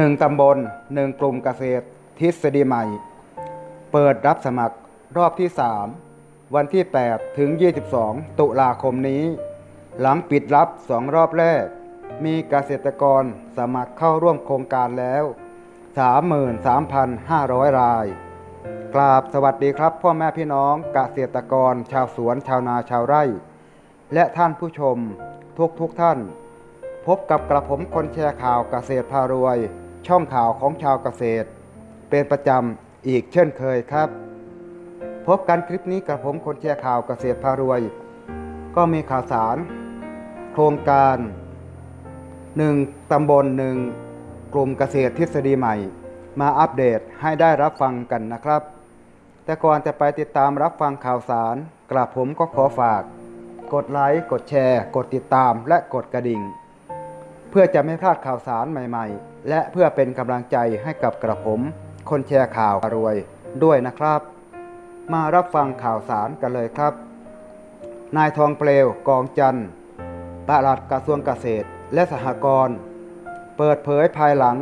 1 ตำบล 1 กลุ่มเกษตร ทฤษฎีใหม่ เปิดรับสมัครรอบที่ 3 วันที่ 8 ถึง 22 ตุลาคมนี้ หลังปิดรับ 2 รอบแรก มีเกษตรกรสมัครเข้าร่วมโครงการแล้ว 33,500 ราย กราบสวัสดีครับ พ่อแม่พี่น้องเกษตรกร ชาวสวนชาวนาชาวไร่ และท่านผู้ชมทุกทุกท่าน พบกับกระผมคนแชร์ข่าวเกษตรพารวย ช่องข่าวของชาวเกษตร เป็นประจำอีกเช่นเคยครับ พบกันคลิปนี้กับผมคนแชร์ข่าวเกษตรพารวย ก็มีข่าวสาร โครงการ 1 ตำบลหนึ่งกลุ่มเกษตรทฤษฎีใหม่ มาอัปเดตให้ได้รับฟังกันนะครับ แต่ก่อนจะไปติดตามรับฟังข่าวสารกระผมก็ขอฝาก กดไลค์กดแชร์ กดติดตามและกดกระดิ่ง เพื่อจะไม่พลาดข่าวสารใหม่ๆ และเพื่อเป็นกำลังใจให้กับกระผม คนแชร์ข่าวรวยด้วยนะครับ มารับฟังข่าวสารกันเลยครับ นายทองเปลวกองจันทร์ปลัดกระทรวงเกษตรและสหกรณ์เปิดเผยภายหลัง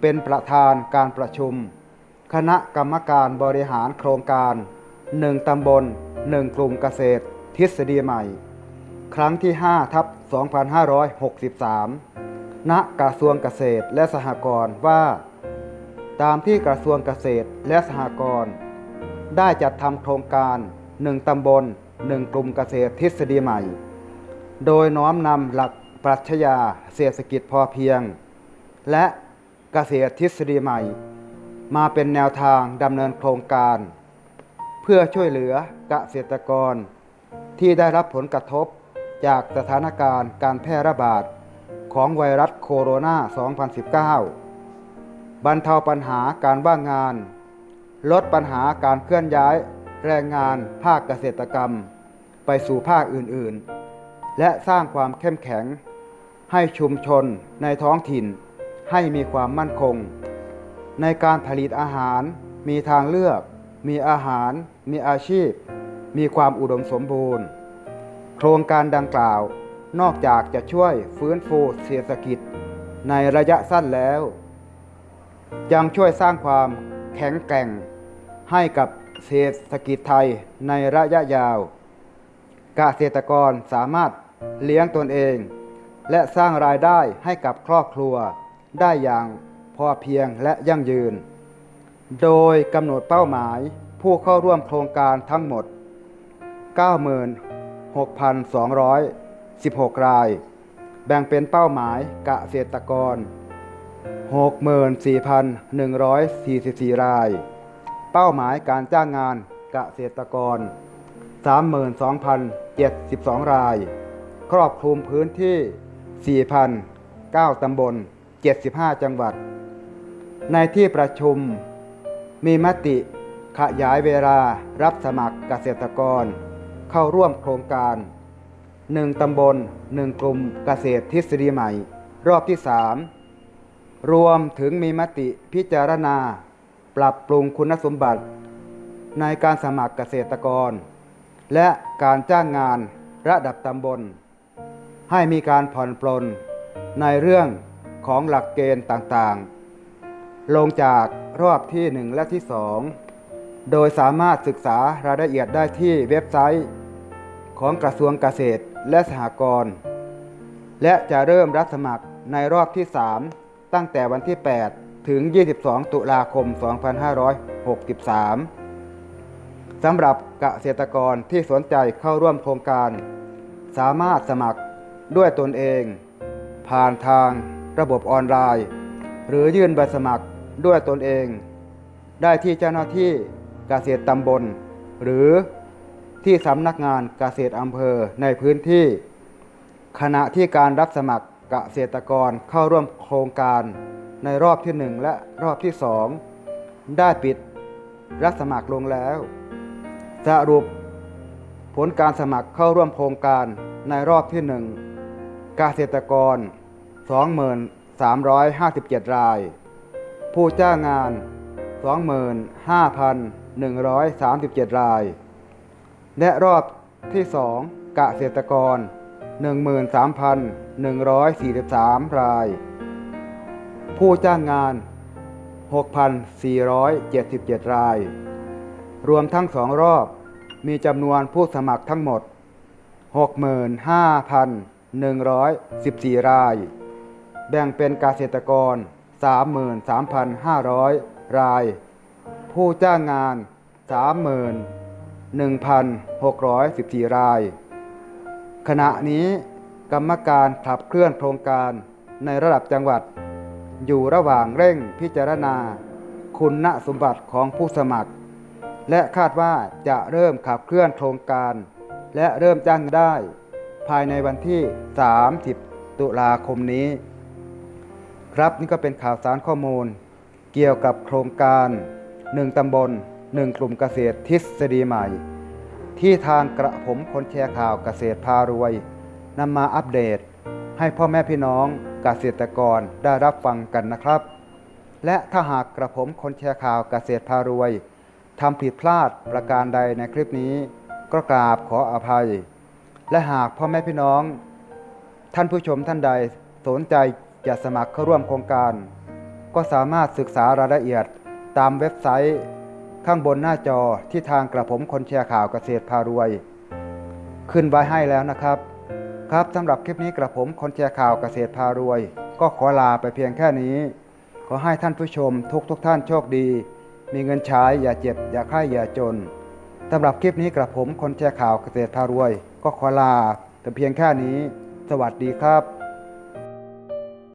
เป็นประธานการประชุม คณะกรรมการบริหารโครงการ 1 ตำบล 1 กลุ่มเกษตร ทฤษฎีใหม่ ครั้งที่5ทับ2563 ณ กระทรวงเกษตรและสหกรณ์ว่า ตามที่กระทรวงเกษตรและสหกรณ์ได้จัดทำโครงการ 1 ตำบล 1 กลุ่มเกษตรทฤษฎีใหม่ โดยน้อมนำหลักปรัชญาเศรษฐกิจพอเพียง และเกษตรทฤษฎีใหม่ มาเป็นแนวทางดำเนินโครงการ เพื่อช่วยเหลือเกษตรกรที่ได้รับผลกระทบ จากสถานการณ์การแพร่ระบาดของไวรัสโคโรนา 2019 บรรเทาปัญหาการว่างงาน ลดปัญหาการเคลื่อนย้ายแรงงานภาคเกษตรกรรม ไปสู่ภาคอื่นๆ และสร้างความเข้มแข็ง ให้ชุมชนในท้องถิ่นให้มีความมั่นคง ในการผลิตอาหารมีทางเลือก มีอาหาร มีอาชีพ มีความอุดมสมบูรณ์ ครงการดังกล่าว นอกจากจะช่วยฟื้นฟูเศรษฐกิจ ในระยะสั้นแล้ว ยังช่วยสร้างความแข็งแกร่ง ให้กับเศรษฐกิจไทยในระยะยาวเกษตรกรสามารถเลี้ยงตนเอง และสร้างรายได้ให้กับครอบครัว ได้อย่างพอเพียงและยั่งยืน โดยกำหนดเป้าหมายผู้เข้าร่วมโครงการทั้งหมด 9 6,216 ราย แบ่งเป็นเป้าหมายกเกษตรกร 64,144 ราย เป้าหมายการจ้างงานกเกษตรกร 32,072 ราย ครอบคลุมพื้นที่ 4,009ตำบล 75 จังหวัด ในที่ประชุมมีมติขยายเวลารับสมัครเกษตรกร เข้าร่วมโครงการ 1 ตำบล 1 กลุ่มเกษตรทฤษฎีใหม่ รอบที่ 3 รวมถึงมีมติพิจารณา ปรับปรุงคุณสมบัติ ในการสมัครเกษตรกร และการจ้างงานระดับตำบล ให้มีการผ่อนปลนในเรื่องของหลักเกณฑ์ต่างๆ ลงจากรอบที่ 1 และที่ 2 โดยสามารถศึกษารายละเอียดได้ที่เว็บไซต์ ของกระทรวงเกษตรและสหกรณ์และจะเริ่มรับสมัครในรอบที่ 3 ตั้งแต่วันที่ 8 ถึง 22 ตุลาคม 2563 สำหรับเกษตรกรที่สนใจเข้าร่วมโครงการ สามารถสมัครด้วยตนเอง ผ่านทางระบบออนไลน์ หรือยื่นใบสมัครด้วยตนเอง ได้ที่เจ้าหน้าที่เกษตรตำบล หรือ ที่สำนักงานเกษตรอำเภอในพื้นที่ ขณะที่การรับสมัครเกษตรกรเข้าร่วมโครงการในรอบที่ 1 และรอบที่ 2 ได้ปิดรับสมัครลงแล้ว สรุป ผลการสมัครเข้าร่วมโครงการในรอบที่ 1 เกษตรกร 2357 ราย ผู้จ้างงาน 25,137 ราย และรอบที่2เกษตรกร 13,143 ราย ผู้จ้างงาน 6,477 ราย รวมทั้งสองรอบมีจำนวนผู้สมัครทั้งหมด 65,114 ราย แบ่งเป็นเกษตรกร 33,500 ราย ผู้จ้างงาน 30,000 1,614 ราย ขณะนี้กรรมการขับเคลื่อนโครงการในระดับจังหวัด อยู่ระหว่างเร่งพิจารณา คุณสมบัติของผู้สมัคร และคาดว่าจะเริ่มขับเคลื่อนโครงการ และเริ่มจ้างได้ ภายในวันที่ 30 ตุลาคมนี้ ครับนี่ก็เป็นข่าวสารข้อมูล เกี่ยวกับโครงการ 1 ตำบล 1กลุ่มเกษตรทฤษฎีใหม่ ที่ทางกระผมคนแชร์ข่าวเกษตรพารวยนำมาอัปเดต ให้พ่อแม่พี่น้องเกษตรกรได้รับฟังกันนะครับ และถ้าหากกระผมคนแชร์ข่าวเกษตรพารวยทำผิดพลาดประการใดในคลิปนี้ ก็กราบขออภัย และหากพ่อแม่พี่น้อง ท่านผู้ชมท่านใดสนใจจะสมัครเข้าร่วมโครงการ ก็สามารถศึกษารายละเอียดตามเว็บไซต์ ข้างบนหน้าจอที่ทางกระผมคนแชร์ข่าวเกษตรพารวย ขึ้นไว้ให้แล้วนะครับ ครับสำหรับคลิปนี้กระผมคนแชร์ข่าวเกษตรพารวย ก็ขอลาไปเพียงแค่นี้ ขอให้ท่านผู้ชมทุกทุกท่านโชคดี มีเงินใช้อย่าเจ็บ อย่าไข้อย่าจนสำหรับคลิปนี้กระผมคนแชร์ข่าวเกษตรพารวย ก็ขอลาแต่เพียงแค่นี้ สวัสดีครับ